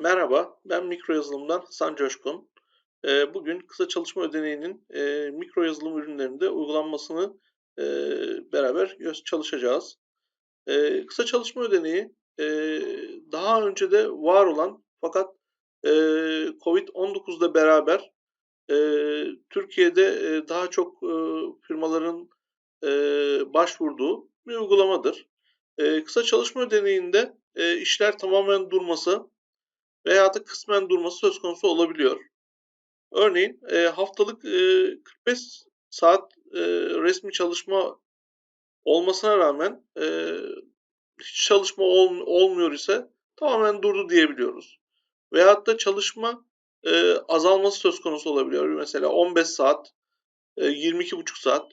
Merhaba, ben mikro yazılımdan Hasan Coşkun. Ee, bugün kısa çalışma ödeneğinin e, mikro yazılım ürünlerinde uygulanmasını e, beraber çalışacağız. E, kısa çalışma ödeneği daha önce de var olan fakat e, Covid-19'da beraber Türkiye'de daha çok firmaların başvurduğu bir uygulamadır. Kısa çalışma ödeneğinde işler tamamen durması veya da kısmen durması söz konusu olabiliyor. Örneğin e, haftalık e, 45 saat e, resmi çalışma olmasına rağmen e, hiç çalışma ol, olmuyor ise tamamen durdu diyebiliyoruz. Veyahut da çalışma e, azalması söz konusu olabiliyor. Mesela 15 saat, e, 22,5 saat,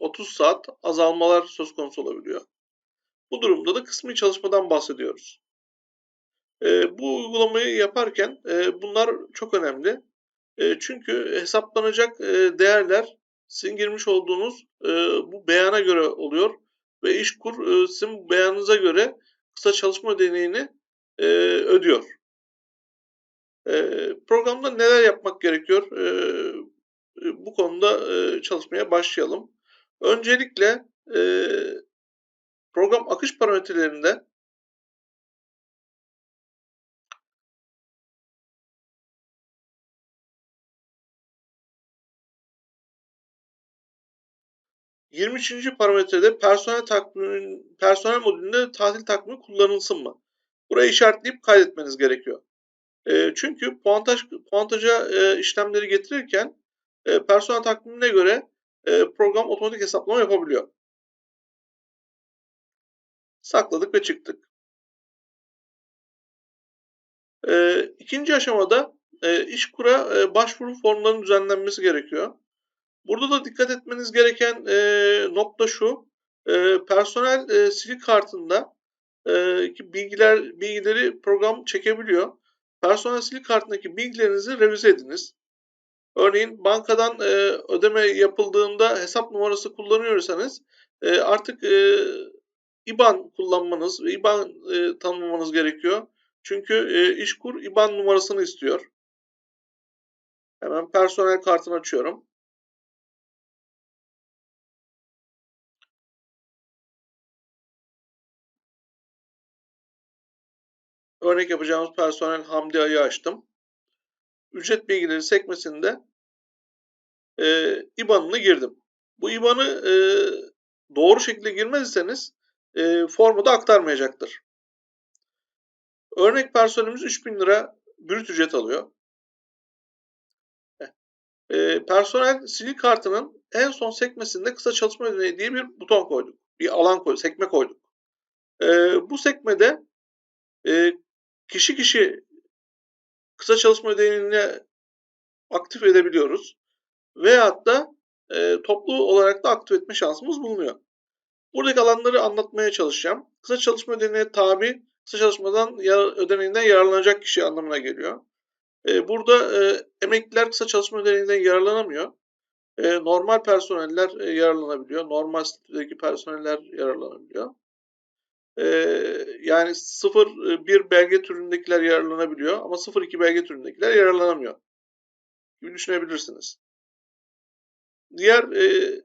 30 saat azalmalar söz konusu olabiliyor. Bu durumda da kısmi çalışmadan bahsediyoruz. E, bu uygulamayı yaparken e, bunlar çok önemli. E, çünkü hesaplanacak e, değerler sizin girmiş olduğunuz e, bu beyana göre oluyor ve işkur e, sizin beyanınıza göre kısa çalışma deneyini e, ödüyor. E, programda neler yapmak gerekiyor? E, bu konuda e, çalışmaya başlayalım. Öncelikle e, program akış parametrelerinde 23. parametrede personel takvimin personel modülünde tatil takvimi kullanılsın mı? Burayı işaretleyip kaydetmeniz gerekiyor. E, çünkü puantaj puantaja e, işlemleri getirirken e, personel takvimine göre e, program otomatik hesaplama yapabiliyor. Sakladık ve çıktık. E, ikinci aşamada e, İşkur'a e, başvuru formlarının düzenlenmesi gerekiyor. Burada da dikkat etmeniz gereken e, nokta şu. E, personel e, sili kartında e, bilgiler bilgileri program çekebiliyor. Personel sili kartındaki bilgilerinizi revize ediniz. Örneğin bankadan e, ödeme yapıldığında hesap numarası kullanıyorsanız e, artık e, IBAN kullanmanız IBAN e, tanımlamanız gerekiyor. Çünkü e, İşkur IBAN numarasını istiyor. Hemen personel kartını açıyorum. Örnek yapacağımız personel Hamdi Ay'ı açtım. Ücret bilgileri sekmesinde e, IBAN'ını girdim. Bu IBAN'ı e, doğru şekilde girmezseniz e, formu aktarmayacaktır. Örnek personelimiz 3000 lira brüt ücret alıyor. E, personel sivil kartının en son sekmesinde kısa çalışma ödeneği diye bir buton koyduk. Bir alan koyduk, sekme koyduk. E, bu sekmede e, kişi kişi kısa çalışma ödeneğini aktif edebiliyoruz. Veyahut da e, toplu olarak da aktif etme şansımız bulunuyor. Buradaki alanları anlatmaya çalışacağım. Kısa çalışma ödeneğine tabi, kısa çalışmadan ödeneğinden yararlanacak kişi anlamına geliyor. E, burada e, emekliler kısa çalışma ödeneğinden yararlanamıyor. E, normal personeller e, yararlanabiliyor. Normal statüdeki personeller yararlanabiliyor. E, yani 0-1 belge türündekiler yararlanabiliyor ama 0-2 belge türündekiler yararlanamıyor. Gibi düşünebilirsiniz. Diğer e,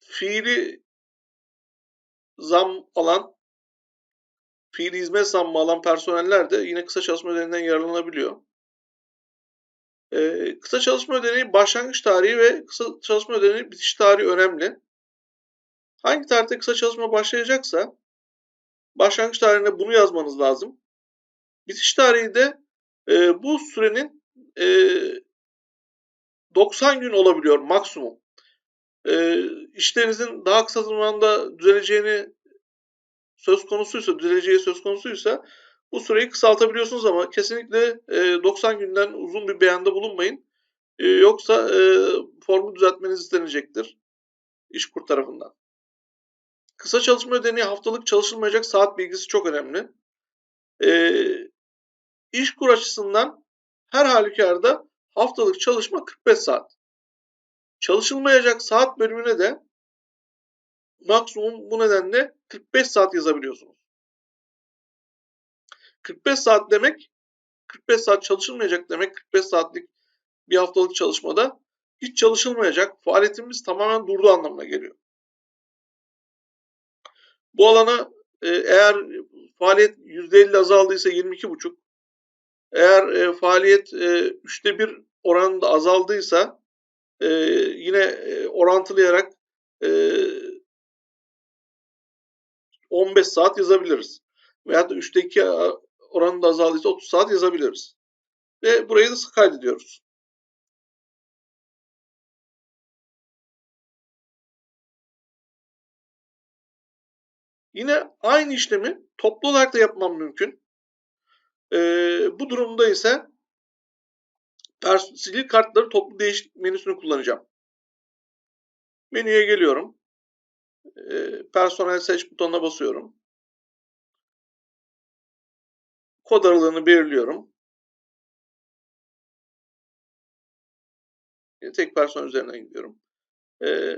fiili zam alan, fiili hizmet zammı alan personeller de yine kısa çalışma ödeneğinden yararlanabiliyor. Ee, kısa çalışma ödeneği başlangıç tarihi ve kısa çalışma ödeneği bitiş tarihi önemli. Hangi tarihte kısa çalışma başlayacaksa başlangıç tarihine bunu yazmanız lazım. Bitiş tarihi de e, bu sürenin e, 90 gün olabiliyor maksimum. E, işlerinizin daha kısa zamanda düzeleceğini söz konusuysa, düzeleceği söz konusuysa bu süreyi kısaltabiliyorsunuz ama kesinlikle e, 90 günden uzun bir beyanda bulunmayın. E, yoksa e, formu düzeltmeniz istenecektir işkur tarafından. Kısa çalışma ödeneği haftalık çalışılmayacak saat bilgisi çok önemli. E, işkur açısından her halükarda haftalık çalışma 45 saat. Çalışılmayacak saat bölümüne de maksimum bu nedenle 45 saat yazabiliyorsunuz. 45 saat demek 45 saat çalışılmayacak demek 45 saatlik bir haftalık çalışmada hiç çalışılmayacak faaliyetimiz tamamen durduğu anlamına geliyor. Bu alana e, eğer faaliyet %50 azaldıysa 22,5 eğer e, faaliyet e, üçte bir oranında azaldıysa e, yine e, orantılayarak e, 15 saat yazabiliriz. Veyahut da 3'te 2 oranında azaldıysa 30 saat yazabiliriz. Ve burayı da kaydediyoruz. Yine aynı işlemi toplu olarak da yapmam mümkün. Ee, bu durumda ise sil kartları toplu değişik menüsünü kullanacağım. Menüye geliyorum. Ee, personel seç butonuna basıyorum. Kod aralığını belirliyorum. Tek personel üzerinden gidiyorum. Ee,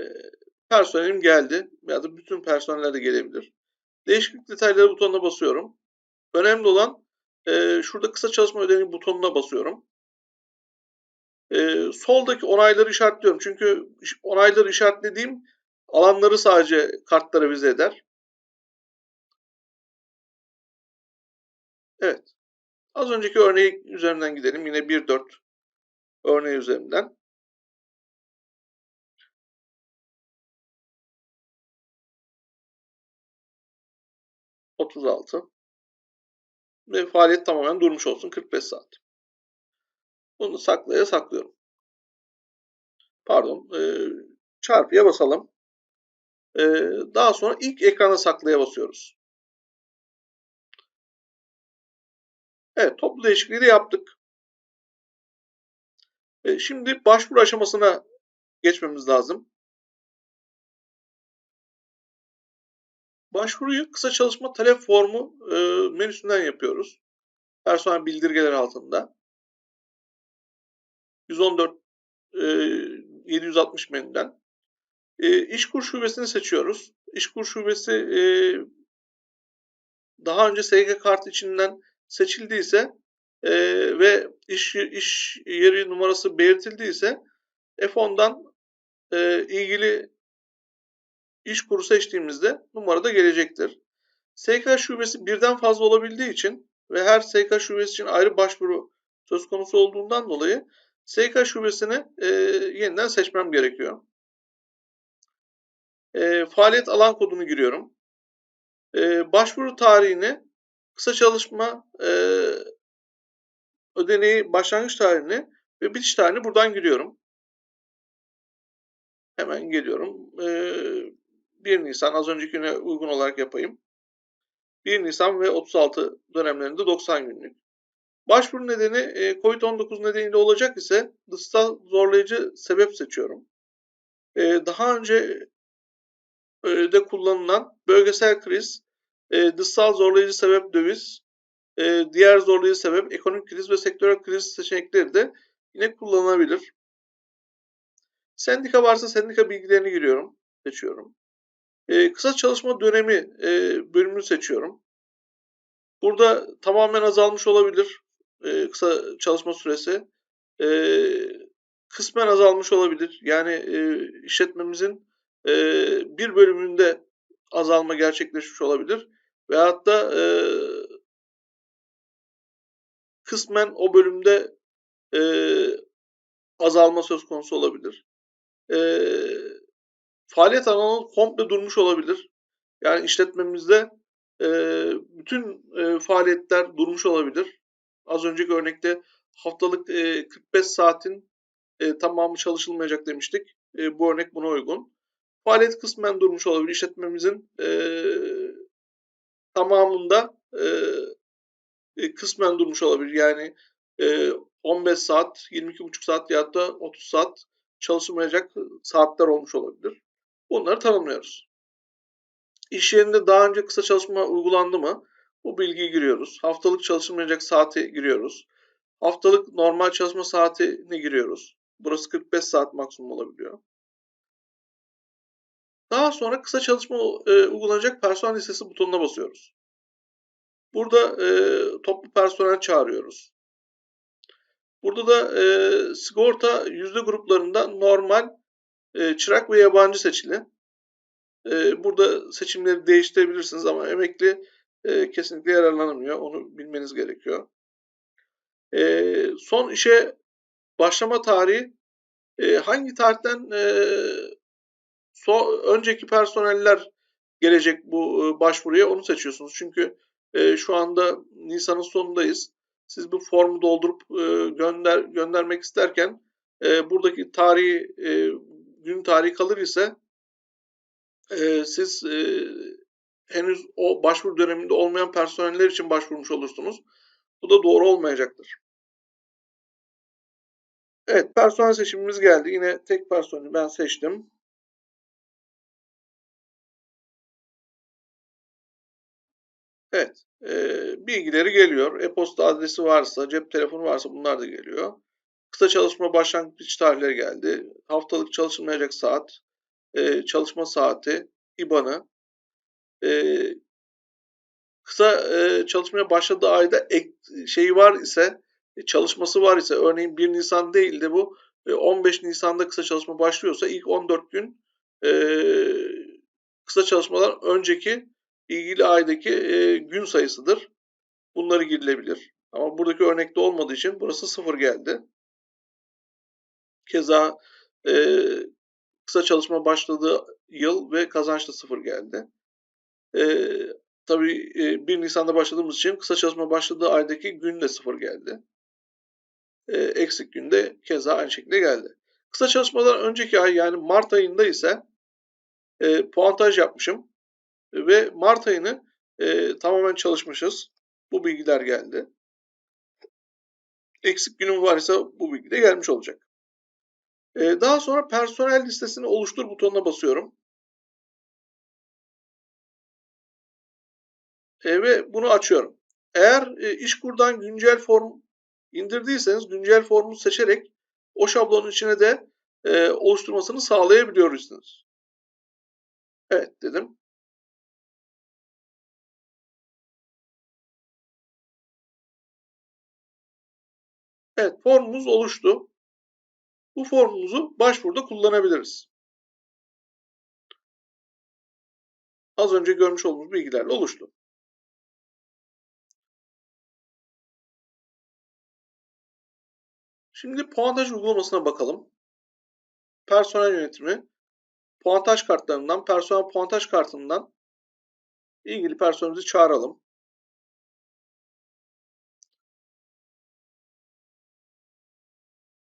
personelim geldi. Ya da bütün personeller de gelebilir. Değişiklik detayları butonuna basıyorum. Önemli olan e, şurada kısa çalışma ödeneği butonuna basıyorum. E, soldaki onayları işaretliyorum. Çünkü onayları işaretlediğim alanları sadece kartlara vize eder. Evet. Az önceki örneği üzerinden gidelim. Yine 1.4 örneği üzerinden. Otuz altı ve faaliyet tamamen durmuş olsun 45 saat. Bunu saklaya saklıyorum. Pardon, e, çarpıya basalım. E, daha sonra ilk ekrana saklaya basıyoruz. Evet, toplu değişikliği de yaptık. E, şimdi başvuru aşamasına geçmemiz lazım. Başvuruyu kısa çalışma talep formu e, menüsünden yapıyoruz. Personel bildirgeler altında. 114 e, 760 menüden. E, İşkur şubesini seçiyoruz. İşkur şubesi e, daha önce SG kart içinden seçildiyse e, ve iş, iş yeri numarası belirtildiyse F10'dan e, ilgili iş kuru seçtiğimizde numara da gelecektir. SK şubesi birden fazla olabildiği için ve her SK şubesi için ayrı başvuru söz konusu olduğundan dolayı SK şubesini e, yeniden seçmem gerekiyor. E, faaliyet alan kodunu giriyorum. E, başvuru tarihini, kısa çalışma e, ödeneği başlangıç tarihini ve bitiş tarihini buradan giriyorum. Hemen geliyorum. E, 1 Nisan az öncekine uygun olarak yapayım. 1 Nisan ve 36 dönemlerinde 90 günlük. Başvuru nedeni e, COVID-19 nedeniyle olacak ise dışsal zorlayıcı sebep seçiyorum. E, daha önce e, de kullanılan bölgesel kriz, dışsal zorlayıcı sebep döviz, diğer zorlayıcı sebep ekonomik kriz ve sektörel kriz seçenekleri de yine kullanılabilir. Sendika varsa sendika bilgilerini giriyorum, seçiyorum. E, kısa çalışma dönemi e, bölümünü seçiyorum. Burada tamamen azalmış olabilir e, kısa çalışma süresi. E, kısmen azalmış olabilir. Yani e, işletmemizin e, bir bölümünde azalma gerçekleşmiş olabilir. Veyahut da e, kısmen o bölümde e, azalma söz konusu olabilir. E, faaliyet alanı komple durmuş olabilir. Yani işletmemizde e, bütün e, faaliyetler durmuş olabilir. Az önceki örnekte haftalık e, 45 saatin e, tamamı çalışılmayacak demiştik. E, bu örnek buna uygun. Faaliyet kısmen durmuş olabilir. İşletmemizin e, tamamında e, e, kısmen durmuş olabilir. Yani e, 15 saat, 22,5 saat ya da 30 saat çalışılmayacak saatler olmuş olabilir. Bunları tanımlıyoruz. İş yerinde daha önce kısa çalışma uygulandı mı? Bu bilgiyi giriyoruz. Haftalık çalışılmayacak saati giriyoruz. Haftalık normal çalışma saatini giriyoruz. Burası 45 saat maksimum olabiliyor. Daha sonra kısa çalışma e, uygulanacak personel listesi butonuna basıyoruz. Burada e, toplu personel çağırıyoruz. Burada da e, sigorta yüzde gruplarında normal, e, çırak ve yabancı seçili. E, burada seçimleri değiştirebilirsiniz ama emekli e, kesinlikle yararlanamıyor. Onu bilmeniz gerekiyor. E, son işe başlama tarihi hangi tarihten e, önceki personeller gelecek bu e, başvuruya onu seçiyorsunuz. Çünkü e, şu anda Nisan'ın sonundayız. Siz bu formu doldurup gönder göndermek isterken buradaki tarihi gün tarihi kalır ise e, siz e, henüz o başvuru döneminde olmayan personeller için başvurmuş olursunuz. Bu da doğru olmayacaktır. Evet, personel seçimimiz geldi. Yine tek personeli ben seçtim. Evet, e, bilgileri geliyor. E-posta adresi varsa, cep telefonu varsa bunlar da geliyor. Kısa çalışma başlangıç tarihleri geldi. Haftalık çalışılmayacak saat, e, çalışma saati, IBAN'ı, e, kısa e, çalışmaya başladığı ayda ek, şeyi var ise, çalışması var ise, örneğin 1 Nisan değil de bu 15 Nisan'da kısa çalışma başlıyorsa ilk 14 gün e, kısa çalışmadan önceki ilgili aydaki e, gün sayısıdır. Bunları girilebilir. Ama buradaki örnekte olmadığı için burası sıfır geldi. Keza e, kısa çalışma başladığı yıl ve kazanç da sıfır geldi. E, tabii e, 1 Nisan'da başladığımız için kısa çalışma başladığı aydaki gün de sıfır geldi. E, eksik günde keza aynı şekilde geldi. Kısa çalışmadan önceki ay yani Mart ayında ise e, puantaj yapmışım ve Mart ayını e, tamamen çalışmışız. Bu bilgiler geldi. Eksik günüm varsa bu bilgi de gelmiş olacak. E, daha sonra personel listesini oluştur butonuna basıyorum. E, ve bunu açıyorum. Eğer e, İşkur'dan güncel form indirdiyseniz güncel formu seçerek o şablonun içine de e, oluşturmasını sağlayabiliyorsunuz. Evet dedim. Evet formumuz oluştu. Bu formumuzu başvuruda kullanabiliriz. Az önce görmüş olduğumuz bilgilerle oluştu. Şimdi puantaj uygulamasına bakalım. Personel yönetimi. Puantaj kartlarından, personel puantaj kartından ilgili personelimizi çağıralım.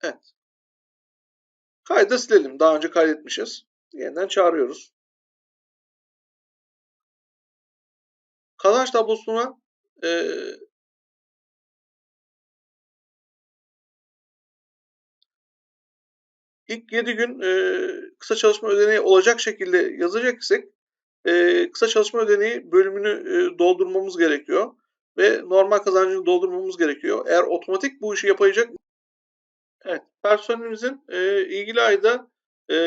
Evet. Kaydı silelim. Daha önce kaydetmişiz. Yeniden çağırıyoruz. Kazanç tablosuna e, ilk 7 gün e, kısa çalışma ödeneği olacak şekilde yazacak isek e, kısa çalışma ödeneği bölümünü e, doldurmamız gerekiyor ve normal kazancını doldurmamız gerekiyor. Eğer otomatik bu işi yapacak Evet, personelimizin e, ilgili ayda e,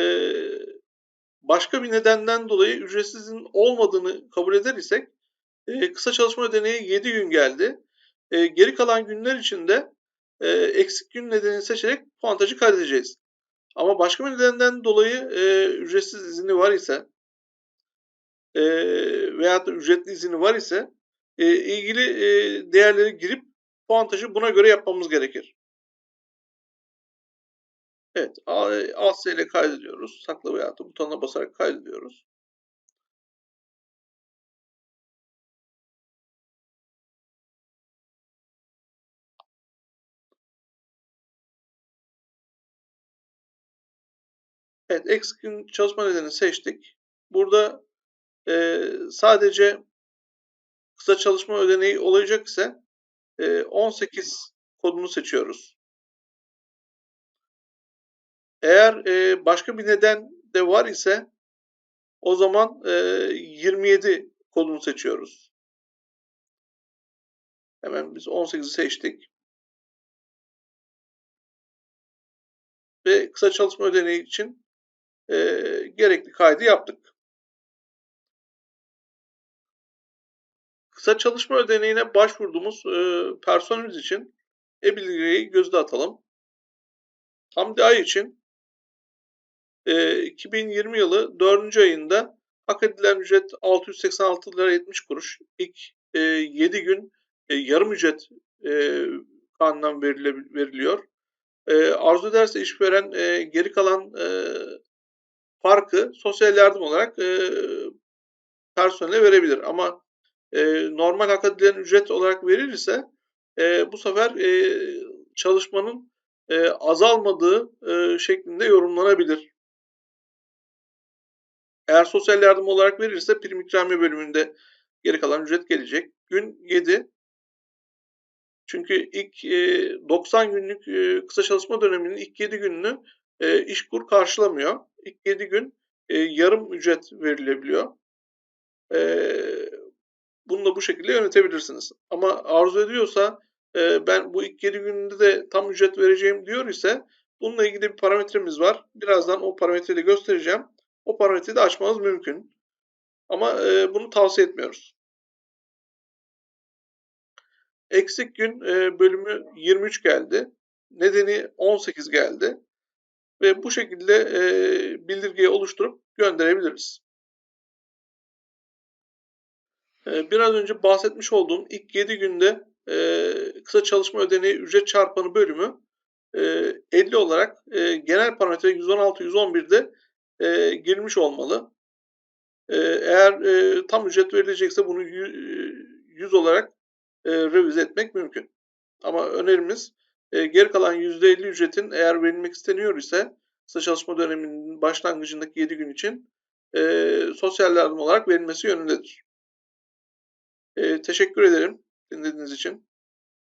başka bir nedenden dolayı ücretsizin olmadığını kabul eder isek e, kısa çalışma ödeneği 7 gün geldi. E, geri kalan günler içinde e, eksik gün nedenini seçerek puantajı kaydedeceğiz. Ama başka bir nedenden dolayı e, ücretsiz izini var ise e, veyahut da ücretli izini var ise e, ilgili e, değerleri girip puantajı buna göre yapmamız gerekir. Evet, AS ile kaydediyoruz. Sakla veya butonuna basarak kaydediyoruz. Evet, eksik çalışma nedeni seçtik. Burada e, sadece kısa çalışma ödeneği olacak ise e, 18 kodunu seçiyoruz. Eğer e, başka bir neden de var ise o zaman e, 27 kodunu seçiyoruz. Hemen biz 18'i seçtik. Ve kısa çalışma ödeneği için e, gerekli kaydı yaptık. Kısa çalışma ödeneğine başvurduğumuz e, personelimiz için e-bilgiyi gözde atalım. Hamdi Ay için e, 2020 yılı 4. ayında hak edilen ücret 686 lira 70 kuruş. İlk e, 7 gün e, yarım ücret e, kanundan veriliyor. E, arzu ederse işveren e, geri kalan farkı sosyal yardım olarak e, personele verebilir. Ama normal hak edilen ücret olarak verilirse bu sefer çalışmanın azalmadığı şeklinde yorumlanabilir. Eğer sosyal yardım olarak verirse prim ikramiye bölümünde geri kalan ücret gelecek. Gün 7. Çünkü ilk e, 90 günlük e, kısa çalışma döneminin ilk 7 gününü e, işkur karşılamıyor. İlk 7 gün e, yarım ücret verilebiliyor. E, bunu da bu şekilde yönetebilirsiniz. Ama arzu ediyorsa e, ben bu ilk 7 gününde de tam ücret vereceğim diyor ise bununla ilgili bir parametremiz var. Birazdan o parametreyi de göstereceğim. O parametreyi de açmanız mümkün. Ama e, bunu tavsiye etmiyoruz. Eksik gün e, bölümü 23 geldi. Nedeni 18 geldi. Ve bu şekilde e, bildirgeyi oluşturup gönderebiliriz. E, biraz önce bahsetmiş olduğum ilk 7 günde e, kısa çalışma ödeneği ücret çarpanı bölümü e, 50 olarak e, genel parametre 116-111'de e, girmiş olmalı. E, eğer e, tam ücret verilecekse bunu 100 olarak e, revize etmek mümkün. Ama önerimiz e, geri kalan %50 ücretin eğer verilmek isteniyor ise kısa çalışma döneminin başlangıcındaki 7 gün için e, sosyal yardım olarak verilmesi yönündedir. E, teşekkür ederim dinlediğiniz için.